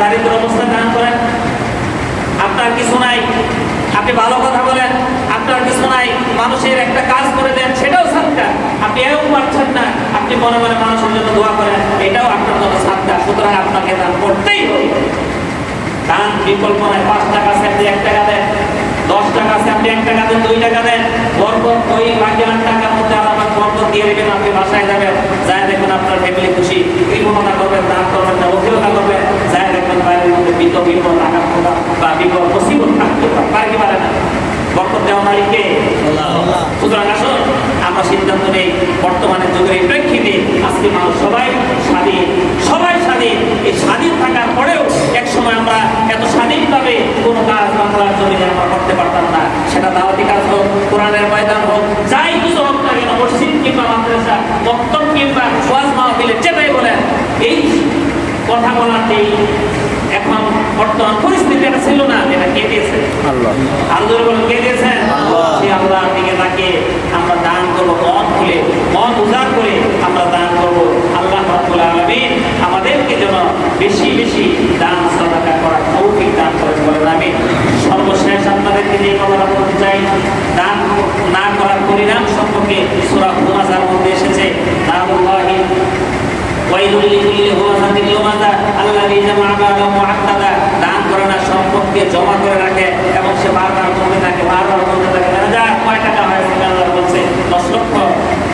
দারিদ্র অবস্থায় দান করেন। আপনার কিছু নাই, আপনি ভালো কথা বলেন, আপনার কিছু নাই, মানুষের একটা কাজ করে দেন, সেটাও সাদকা আপনি এও পারছেন না, আপনি মনে মনে মানুষের জন্য দোয়া করেন, এটাও আপনার জন্য সাদকা সুতরাং আপনাকে দান করতেই হবে। দান বিকল্প নয় পাঁচ টাকা আছে আপনি এক টাকা দেন, দশ টাকা আছে আপনি এক টাকা দেন, দুই টাকা দেন, বরকত, ওই বাকি আট টাকার মধ্যে পাক বরকত দিয়ে দেবেন, আপনি বাসায় যাবেন যায় দেখবেন আপনার ফ্যামিলি খুশি কৃপণতা করবেন, দান করবেন না অভিজ্ঞতা করবেন যায় দেখবেন বাইরের মধ্যে বিত বিপদ আঘাত খোদা বা বিপদ মুসিবত থাকতে পারে পারে কি পারে না বরকত আমরা সিদ্ধান্ত নেই, বর্তমানের যুগের প্রেক্ষিতে আজকে মানুষ সবাই স্বাধীন সবাই স্বাধীন। এই স্বাধীন থাকার পরেও এক সময় আমরা এত স্বাধীনভাবে কোনো কাজ বাংলার জমিনে আমরা করতে পারতাম না। সেটা দাওয়াতি কাজ হোক, কোরআনের ময়দান হোক, যাই হোক না কেন কিংবা মাদ্রাসা, বক্তব্য কিংবা ওয়াজ মাহফিলে যেটাই বলেন, এই কথা বলাতেই এখন বর্তমান দিয়েছে আল্লাহ আল্লাহর বলে কে দিয়েছেন? সেই আল্লাহর দিকে তাকিয়ে আমরা দান করব মন খুলে মন উজাড় করে আমরা দান করব। আল্লাহ রাব্বুল আলামিন আমাদেরকে যেন বেশি বেশি দান সাদাকা করার তৌফিক দান করেন বলেন আমি সর্বশেষ আপনাদেরকে যে কথাটা বলতে চাই দান না করার পরিণাম সম্পর্কে সূরা হুমাজার মধ্যে এসেছে নারুল্লাহি ওয়াইলুল লিকুল্লি হুমাযাতিল লুমাযা আল্লাযী জামা'a মুআত্তাদা। দান করে না সম্পদকে জমা করে রাখে এবং সে বারবার বলতে থাকে, বারবার বলতে থাকে যা কয় টাকা হয়েছে? আল্লাহ বলছে, দশ লক্ষ,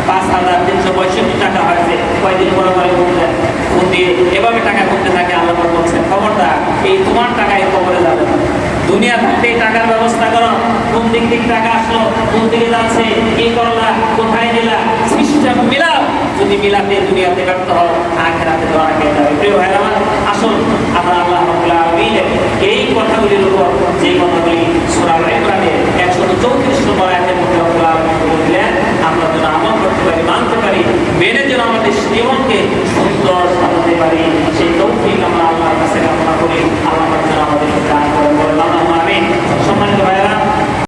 পাঁচ হাজার তিনশো পঁয়ষট্টি টাকা হয়েছে। কয়দিন পরে পরে বলতে ফোন দিয়ে এভাবে টাকা করতে থাকে আল্লাহ বলছে খবরদার, এই তোমার টাকা এই কবরে যাবে না। দুনিয়া থাকতে টাকার ব্যবস্থা করো। কোন দিক দিক টাকা আসলো, কোন দিকে যাচ্ছে, কি করলা, কোথায় নিলা সিস্টেম মিলাও যদি মিলাতে দুনিয়াতে ব্যর্থ হও, আখেরাতে তো আগে যাবে। প্রিয় ভাই আমার আসুন আমরা আল্লাহ রাব্বুল আলামিনের এই কথাগুলির উপর যে কথাগুলি সূরা আল ইমরানে 134 নম্বর আয়াতের মধ্যে বললেন, আমরা যেন আমল করতে পারি, মানতে পারি, মেনে যেন আমাদের জীবনকে সুন্দর সাজাতে পারি। সেই তৌফিক আমরা আল্লাহর কাছে কামনা করি।